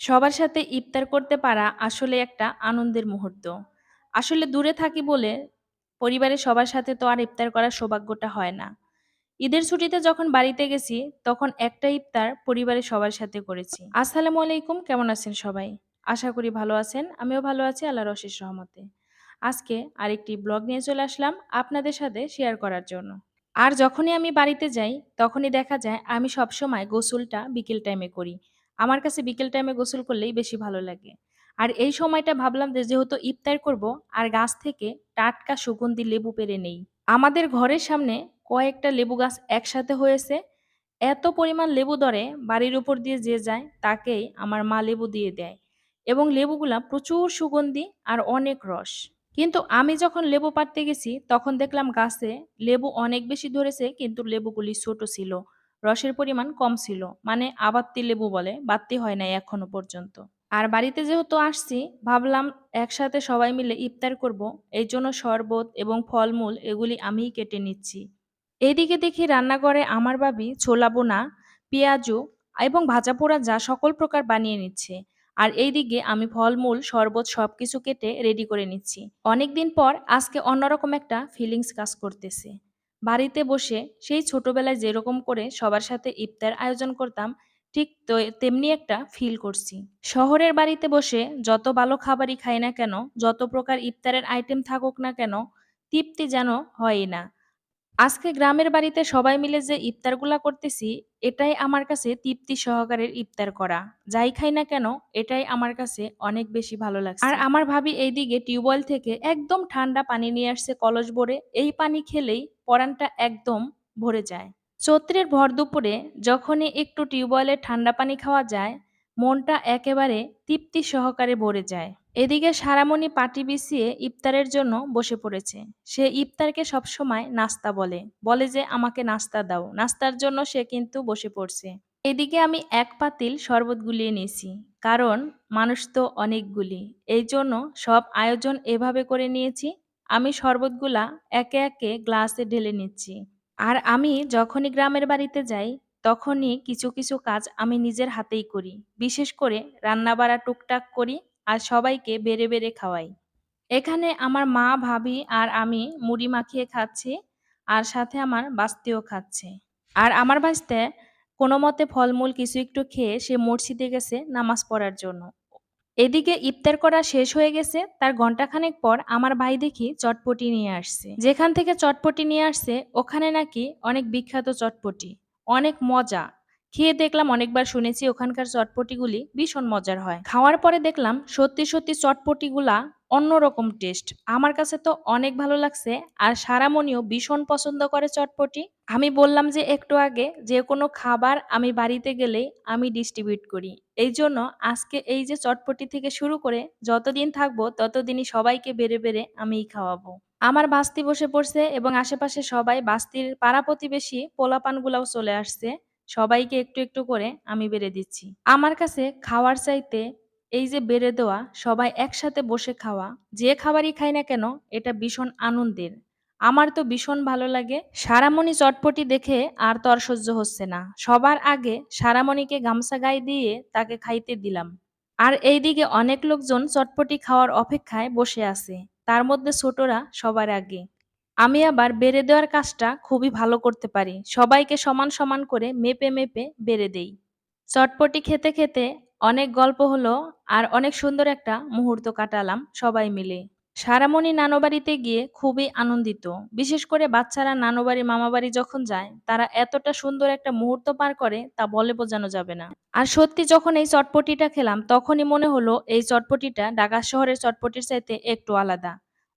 সবার সাথে ইফতার করতে পারা আসলে একটা আনন্দের মুহূর্ত। আসলে দূরে থাকি বলে পরিবারের সবার সাথে তো আর ইফতার করার সৌভাগ্যটা হয় না। ঈদের ছুটিতে যখন বাড়িতে গেছি, তখন একটা ইফতার পরিবারের সবার সাথে করেছি। আসসালামু আলাইকুম, কেমন আছেন সবাই? আশা করি ভালো আছেন। আমিও ভালো আছি আল্লাহর অশেষ রহমতে। আজকে আরেকটি ব্লগ নিয়ে চলে আসলাম আপনাদের সাথে শেয়ার করার জন্য। আর যখনই আমি বাড়িতে যাই, তখনই দেখা যায় আমি সবসময় গোসলটা বিকেল টাইমে করি। আমার কাছে বিকেল টাইমে গোসল করলেই বেশি ভালো লাগে। আর এই সময়টা ভাবলাম যে যেহেতু ইফতার করব, আর গাছ থেকে টাটকা সুগন্ধি লেবু পেড়ে নেই। আমাদের ঘরের সামনে কয়েকটা লেবু গাছ একসাথে হয়েছে। এত পরিমাণ লেবু ধরে বাড়ির উপর দিয়ে যে যায়, তাকেই আমার মা লেবু দিয়ে দেয়। এবং লেবুগুলা প্রচুর সুগন্ধি আর অনেক রস। কিন্তু আমি যখন লেবু পাড়তে গেছি, তখন দেখলাম গাছে লেবু অনেক বেশি ধরেছে, কিন্তু লেবুগুলি ছোট ছিল। রসের পরিমাণ কম ছিল। মানে আবাত্তি লেবু বলে, বাত্তি হয় নাই এখনও পর্যন্ত। আর বাড়িতে যেহেতু আসছি ভাবলাম একসাথে সবাই মিলে ইফতার করব। এই জন্য শরবত এবং ফলমূল এগুলি আমিই কেটে নিচ্ছি। এদিকে দেখি রান্নাঘরে আমার বাবি ছোলা বোনা, পেঁয়াজু এবং ভাজা পোড়া যা সকল প্রকার বানিয়ে নিচ্ছে। আর এইদিকে আমি ফলমূল, শরবত সব কিছু কেটে রেডি করে নিচ্ছি। অনেকদিন পর আজকে অন্যরকম একটা ফিলিংস কাজ করতেছে। বাড়িতে বসে সেই ছোটবেলায় যেরকম করে সবার সাথে ইফতার আয়োজন করতাম ঠিক তো তেমনি একটা ফিল করছি। শহরের বাড়িতে বসে যত ভালো খাবারই খাই না কেন, যত প্রকার ইফতারের আইটেম থাকুক না কেন, তৃপ্তি যেন হয় না। আজকে গ্রামের বাড়িতে সবাই মিলে যে ইফতারগুলা করতেছি, এটাই আমার কাছে তৃপ্তি সহকারের ইফতার করা। যাই খাই না কেন, এটাই আমার কাছে অনেক বেশি ভালো লাগছে। আর আমার ভাবি এইদিকে টিউবওয়েল থেকে একদম ঠান্ডা পানি নিয়ে আসছে কলস ভরে। এই পানি খেলেই পরানটা একদম ভরে যায়। চৈত্রের ভর দুপুরে যখনই একটু টিউবওয়েলের ঠান্ডা পানি খাওয়া যায়, মনটা একেবারে তৃপ্তি সহকারে ভরে যায়। এদিকে সারামণি পাটি বিছিয়ে ইফতারের জন্য বসে পড়েছে। সে ইফতারকে সবসময় নাস্তা বলে। বলে যে, আমাকে নাস্তা দাও। নাস্তার জন্য সে কিন্তু বসে পড়ছে। এদিকে আমি এক পাতিল শরবত গুলিয়ে নিয়েছি। কারণ মানুষ তো অনেকগুলি। এই জন্য সব আয়োজন এভাবে করে নিয়েছি। আমি শরবতগুলা একে একে গ্লাসে ঢেলে নিচ্ছি। আর আমি যখনই গ্রামের বাড়িতে যাই, তখনই কিছু কিছু কাজ আমি নিজের হাতেই করি। বিশেষ করে রান্নাবাড়া টুকটাক করি আর সবাইকে বেড়ে বেড়ে খাওয়াই। এখানে আমার মা, ভাবি আর আমি মুড়ি মাখিয়ে খাচ্ছি আর সাথে আমার বাস্তিও খাচ্ছে। আর আমার বাস্তে কোনোমতে ফলমূল কিছু একটু খেয়ে সে মসজিদে গেছে নামাজ পড়ার জন্য। এদিকে ইফতার করা শেষ হয়ে গেছে তার ঘন্টাখানেক পর আমার ভাই দেখি চটপটি নিয়ে আসছে যেখান থেকে চটপটি নিয়ে আসছে ওখানে নাকি অনেক বিখ্যাত চটপটি অনেক মজা খেয়ে দেখলাম অনেকবার শুনেছি ওখানকার চটপটিগুলি ভীষণ মজার হয়। খাওয়ার পরে দেখলাম সত্যি সত্যি চটপটিগুলা অন্যরকম টেস্ট আমার কাছে তো অনেক ভালো লাগছে আর সারামণিও ভীষণ পছন্দ করে চটপটি। আমি বললাম যে একটু আগে যে কোনো খাবার আমি বাড়িতে গেলেই আমি ডিস্ট্রিবিউট করি। এই জন্য আজকে এই যে চটপটি থেকে শুরু করে যতদিন থাকব ততদিনই সবাইকে বেড়ে বেড়ে আমিই খাওয়াবো। আমার বাস্তি বসে পড়ছে এবং আশেপাশে সবাই বাস্তির পাড়া প্রতিবেশী পোলাপানগুলাও চলে আসছে। সবাইকে একটু একটু করে আমি বেড়ে দিচ্ছি। আমার কাছে খাওয়ার চাইতে এই যে বেড়ে দেওয়া, সবাই একসাথে বসে খাওয়া, যে খাবারই খাই না কেন, এটা ভীষণ আনন্দের। আমার তো ভীষণ ভালো লাগে। সারামণি চটপটি দেখে আর তর সহ্য হচ্ছে না। সবার আগে সারামণিকে গামছা গায়ে দিয়ে তাকে খাইতে দিলাম। আর এইদিকে অনেক লোকজন চটপটি খাওয়ার অপেক্ষায় বসে আছে। তার মধ্যে ছোটরা সবার আগে। আমি আবার বেড়ে দেওয়ার কাজটা খুবই ভালো করতে পারি। সবাইকে সমান সমান করে মেপে মেপে বেড়ে দেই। চটপটি খেতে খেতে অনেক গল্প হলো আর অনেক সুন্দর একটা মুহূর্ত কাটালাম সবাই মিলে। সারামণি নানোবাড়িতে গিয়ে খুবই আনন্দিত। বিশেষ করে বাচ্চারা নানোবাড়ি, মামাবাড়ি যখন যায়, তারা এতটা সুন্দর একটা মুহূর্ত পার করে তা বলে বোঝানো যাবে না। আর সত্যি যখন এই চটপটিটা খেলাম, তখনই মনে হলো এই চটপটিটা ঢাকা শহরের চটপটির চাইতে একটু আলাদা।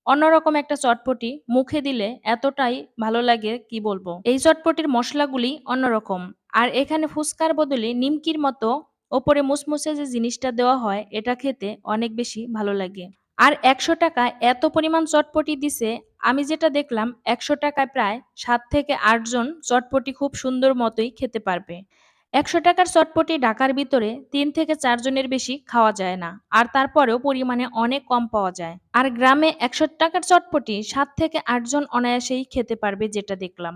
অন্যরকম একটা চটপটি মুখে দিলে এতটাই ভালো লাগে, কি বলব? এই চটপটির মশলাগুলি অন্যরকম। আর এখানে ফুচকার বদলে নিমকির মতো ওপরে মুসমুসে যে জিনিসটা দেওয়া হয়, এটা খেতে অনেক বেশি ভালো লাগে। আর একশো টাকা এত পরিমাণ চটপটি দিছে, আমি যেটা দেখলাম একশো টাকায় প্রায় সাত থেকে আটজন চটপটি খুব সুন্দর মতোই খেতে পারবে। একশো টাকার চটপটি ডাকার ভিতরে তিন থেকে চারজনের বেশি খাওয়া যায় না, আর তারপরেও পরিমাণে অনেক কম পাওয়া যায়। আর গ্রামে একশো টাকার চটপটি সাত থেকে আটজন অনায়াসেই খেতে পারবে যেটা দেখলাম।